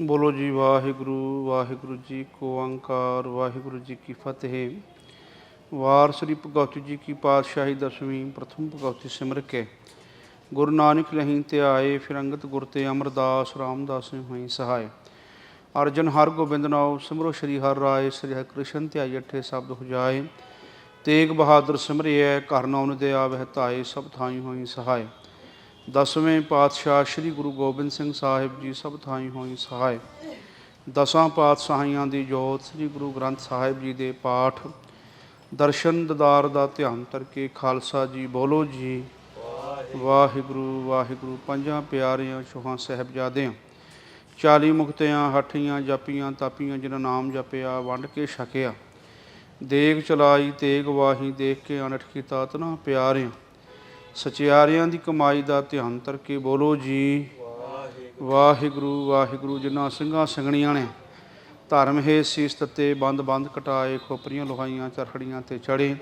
ਬੋਲੋ ਜੀ, ਵਾਹਿਗੁਰੂ ਵਾਹਿਗੁਰੂ ਜੀ ਕੋ ਓੰਕਾਰ ਵਾਹਿਗੁਰੂ ਜੀ ਕੀ ਫਤਿਹ। ਵਾਰ ਸ੍ਰੀ ਭਗਵਤੀ ਜੀ ਕੀ ਪਾਤਸ਼ਾਹੀ ਦਸਵੀਂ ਪ੍ਰਥਮ ਭਗਵਤੀ ਸਿਮਰ ਕੇ। ਗੁਰੂ ਨਾਨਕ ਲਹੀਂ ਤੇ ਆਏ, ਫਿਰ ਗੁਰ ਤੇ ਅਮਰਦਾਸ ਰਾਮਦਾਸ ਨੇ ਹੋਈ ਸਹਾਇ। ਅਰਜਨ ਹਰ ਗੋਬਿੰਦ ਨਾਉ, ਸਿਮਰੋ ਸ਼੍ਰੀ ਹਰਿ ਰਾਏ, ਸ੍ਰੀ ਹਰਿ ਕ੍ਰਿਸ਼ਨ ਧਿਆਈ ਅਠੇ ਸ਼ਬਦ ਹੁਜਾਏ ਤੇਗ ਬਹਾਦਰ ਸਿਮਰਿਐ, ਘਰ ਨੌਨ ਦੇ ਆਵਹਿ ਧਾਏ, ਸਭ ਥਾਈ ਹੋਈ ਸਹਾਇ। ਦਸਵੇਂ ਪਾਤਸ਼ਾਹ ਸ੍ਰੀ ਗੁਰੂ ਗੋਬਿੰਦ ਸਿੰਘ ਸਾਹਿਬ ਜੀ ਸਭ ਥਾਈ ਹੋਈ ਸਹਾਇ। ਦਸਾਂ ਪਾਤਸ਼ਾਹੀਆਂ ਦੀ ਜੋਤ ਸ੍ਰੀ ਗੁਰੂ ਗ੍ਰੰਥ ਸਾਹਿਬ ਜੀ ਦੇ ਪਾਠ। ਦਰਸ਼ਨ ਦਦਾਰ ਦਾ ਧਿਆਨ ਕਰਕੇ ਖਾਲਸਾ ਜੀ ਬੋਲੋ ਜੀ। ਵਾਹਿਗੁਰੂ ਵਾਹਿਗੁਰੂ, ਪੰਜਾਂ ਪਿਆਰਿਆਂ ਚੋਹਾਂ ਸਾਹਿਬਜ਼ਾਦਿਆਂ। 40 ਮੁਕਤਿਆਂ, ਹੱਠੀਆਂ ਜਾਪੀਆਂ, ਤਾਪੀਆਂ ਜਿਹਨਾਂ ਨਾਮ ਜਪਿਆ, ਵੰਡ ਕੇ ਛਕਿਆ। ਦੇਗ ਚਲਾਈ, ਤੇਗ ਵਾਹੀ, ਦੇਖ ਕੇ ਅਨਠ ਕੀਤਾ ਤਨਾ ਪਿਆਰਿਆਂ। ਸਚਿਆਰਿਆਂ ਦੀ ਕਮਾਈ ਦਾ ਧਿਆਨ ਕਰਕੇ ਬੋਲੋ ਜੀ। ਵਾਹਿਗੁਰੂ ਵਾਹਿਗੁਰੂ, ਜਿਨ੍ਹਾਂ ਸਿੰਘਾਂ ਸੰਗਣੀਆਂ ਨੇ, ਧਰਮ ਹੈ ਸੀਸ ਤਤੇ ਬੰਦ ਬੰਦ ਕਟਾਏ, ਖੋਪਰੀਆਂ ਲੋਹਾਈਆਂ, ਚਰਖੜੀਆਂ ਤੇ ਚੜੇ।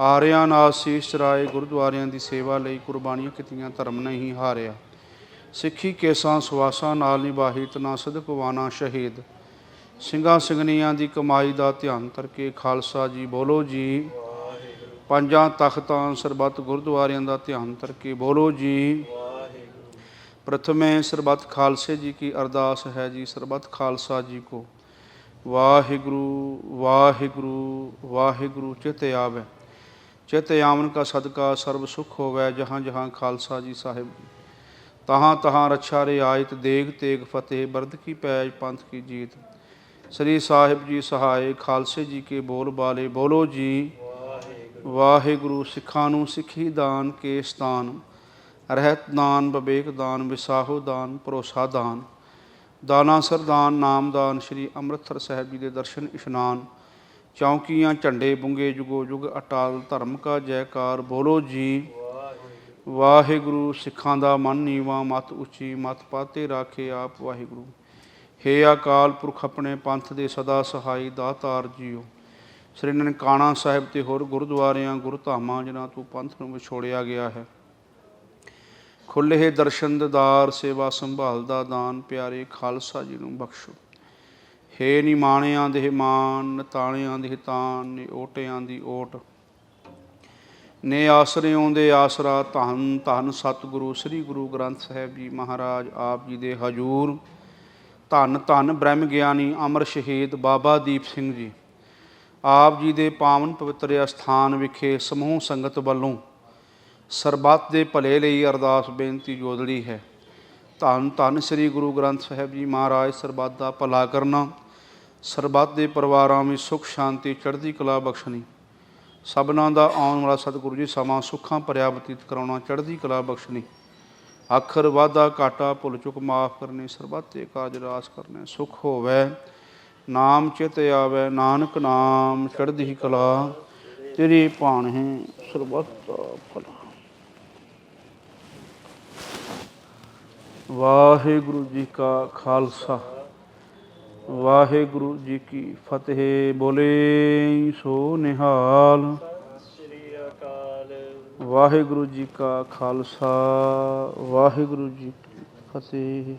ਆਰਿਆਂ ਨਾਲ ਸੀਸ ਚਰਾਏ, ਗੁਰਦੁਆਰਿਆਂ ਦੀ ਸੇਵਾ ਲਈ ਕੁਰਬਾਨੀਆਂ ਕੀਤੀਆਂ, ਧਰਮ ਨਹੀਂ ਹਾਰਿਆ। ਸਿੱਖੀ ਕੇਸਾਂ ਸੁਆਸਾਂ ਨਾਲ ਨਿਭਾਹੀ, ਤਨਾ ਸਦਕਵਾਨਾ ਸ਼ਹੀਦ। ਸਿੰਘਾਂ ਸਿੰਘਣੀਆਂ ਦੀ ਕਮਾਈ ਦਾ ਧਿਆਨ ਕਰਕੇ ਖਾਲਸਾ ਜੀ ਬੋਲੋ ਜੀ। ਪੰਜਾਂ ਤਖਤਾਂ ਸਰਬੱਤ ਗੁਰਦੁਆਰਿਆਂ ਦਾ ਧਿਆਨ ਕਰਕੇ ਬੋਲੋ ਜੀ। ਪ੍ਰਥਮੇ ਸਰਬੱਤ ਖਾਲਸੇ ਜੀ ਕੀ ਅਰਦਾਸ ਹੈ ਜੀ, ਸਰਬੱਤ ਖਾਲਸਾ ਜੀ ਕੋ। ਵਾਹਿਗੁਰੂ ਵਾਹਿਗੁਰੂ ਵਾਹਿਗੁਰੂ, ਚਿਤ ਆਵੇ। ਚਿਤ ਆਵਨ ਕਾ ਸਦਕਾ ਸਰਬ ਸੁਖ ਹੋਵੇ, ਜਹਾਂ ਜਹਾਂ ਖਾਲਸਾ ਜੀ ਸਾਹਿਬ। ਤਹਾਂ ਤਹਾਂ ਰੱਛਾ ਰਿਆਇਤ ਦੇਗ ਤੇਗ ਫਤਿਹ, ਬਰਦ ਕੀ ਪੈਜ, ਪੰਥ ਕੀ ਜੀਤ। ਸ੍ਰੀ ਸਾਹਿਬ ਜੀ ਸਹਾਏ ਖਾਲਸੇ ਜੀ ਕੇ ਬੋਲ ਬਾਲੇ, ਬੋਲੋ ਜੀ। ਵਾਹਿਗੁਰੂ ਸਿੱਖਾਂ ਨੂੰ ਸਿੱਖੀ ਦਾਨ ਕੇ ਸਤਾਨ ਰਹਿਤ ਦਾਨ ਬਵੇਕ ਦਾਨ, ਵਿਸਾਹੋ ਦਾਨ, ਭਰੋਸਾ ਦਾਨ। ਦਾਨਾ ਸਰਦਾਨ ਨਾਮਦਾਨ ਸ੍ਰੀ ਅੰਮ੍ਰਿਤਸਰ ਸਾਹਿਬ ਜੀ ਦੇ ਦਰਸ਼ਨ, ਇਸ਼ਨਾਨ। ਚੌਂਕੀਆਂ, ਝੰਡੇ, ਬੁੰਗੇ, ਜੁਗੋ ਜੁਗ, ਅਟਾਲ, ਧਰਮ ਕਾ ਜੈਕਾਰ, ਬੋਲੋ ਜੀ। ਵਾਹਿਗੁਰੂ ਸਿੱਖਾਂ ਦਾ ਮਨ ਨੀਵਾ, ਮਤ ਉੱਚੀ, ਮਤ ਪਾਤੇ ਰਾਖੇ ਆਪ ਵਾਹਿਗੁਰੂ। ਹੇ ਅਕਾਲ ਪੁਰਖ ਆਪਣੇ ਪੰਥ ਦੇ ਸਦਾ ਸਹਾਈ ਦਾਤਾਰ ਜੀਓ। ਸ੍ਰੀ ਨਨਕਾਣਾ ਸਾਹਿਬ ਤੇ ਹੋਰ ਗੁਰਦੁਆਰਿਆਂ, ਗੁਰਧਾਮਾਂ, ਜਿਨ੍ਹਾਂ ਤੋਂ ਪੰਥ ਨੂੰ ਵਿਛੋੜਿਆ ਗਿਆ ਹੈ। ਖੁੱਲ੍ਹੇ ਦਰਸ਼ਨ ਦਿਦਾਰ ਸੇਵਾ ਸੰਭਾਲ ਦਾ ਦਾਨ, ਪਿਆਰੇ ਖਾਲਸਾ ਜੀ ਨੂੰ ਬਖਸ਼ੋ। ਹੇ ਨਿਮਾਣਿਆਂ ਦੇ ਮਾਨ ਨਤਾਣਿਆਂ ਦੇ ਤਾਨ ਨੇ ਓਟਿਆਂ ਦੀ ਓਟ। ਨੇ ਆਸਰਿਓਂ ਦੇ ਆਸਰਾ ਧੰਨ ਧੰਨ ਸਤਿਗੁਰੂ, ਸ੍ਰੀ ਗੁਰੂ ਗ੍ਰੰਥ ਸਾਹਿਬ ਜੀ ਮਹਾਰਾਜ, ਆਪ ਜੀ ਦੇ ਹਜੂਰ। ਧੰਨ ਧੰਨ ਬ੍ਰਹਮ ਗਿਆਨੀ ਅਮਰ ਸ਼ਹੀਦ ਬਾਬਾ ਦੀਪ ਸਿੰਘ ਜੀ। ਆਪ ਜੀ ਦੇ ਪਾਵਨ ਪਵਿੱਤਰ ਅਸਥਾਨ ਵਿਖੇ ਸਮੂਹ ਸੰਗਤ ਵੱਲੋਂ ਸਰਬੱਤ ਦੇ ਭਲੇ ਲਈ ਅਰਦਾਸ ਬੇਨਤੀ ਜੋਦੜੀ ਹੈ। ਧੰਨ ਧੰਨ ਸ੍ਰੀ ਗੁਰੂ ਗ੍ਰੰਥ ਸਾਹਿਬ ਜੀ ਮਹਾਰਾਜ, ਸਰਬੱਤ ਦਾ ਭਲਾ ਕਰਨਾ, ਸਰਬੱਤ ਦੇ ਪਰਿਵਾਰਾਂ ਵਿੱਚ ਸੁਖ, ਸ਼ਾਂਤੀ, ਚੜ੍ਹਦੀ ਕਲਾ ਬਖਸ਼ਣੀ। ਸਭਨਾਂ ਦਾ ਆਉਣ ਵਾਲਾ ਸਤਿਗੁਰੂ ਜੀ ਸਮਾਂ ਸੁੱਖਾਂ ਭਰਿਆ ਬਤੀਤ ਕਰਾਉਣਾ, ਚੜ੍ਹਦੀ ਕਲਾ ਬਖਸ਼ਣੀ। ਅੱਖਰ ਵਾਧਾ ਘਾਟਾ ਭੁੱਲ ਚੁੱਕ ਮਾਫ ਕਰਨੀ, ਸਰਬੱਤ ਦੇ ਕਾਜ ਰਾਸ ਕਰਨੇ, ਸੁਖ ਹੋਵੇ। ਨਾਮ ਚਿਤ ਆਵੇ, ਨਾਨਕ ਨਾਮ ਚੜ੍ਹਦੀ ਕਲਾ, ਤੇਰੀ ਭਾਣੇ ਸਰਬੱਤ ਭਲਾ। ਵਾਹਿਗੁਰੂ ਜੀ ਕਾ ਖਾਲਸਾ, ਵਾਹਿਗੁਰੂ ਜੀ ਕੀ ਫਤਿਹ। ਬੋਲੇ ਸੋ ਨਿਹਾਲ। ਸ੍ਰੀ ਅਕਾਲ ਵਾਹਿਗੁਰੂ ਜੀ ਕਾ ਖਾਲਸਾ, ਵਾਹਿਗੁਰੂ ਜੀ ਕੀ ਫਤਿਹ।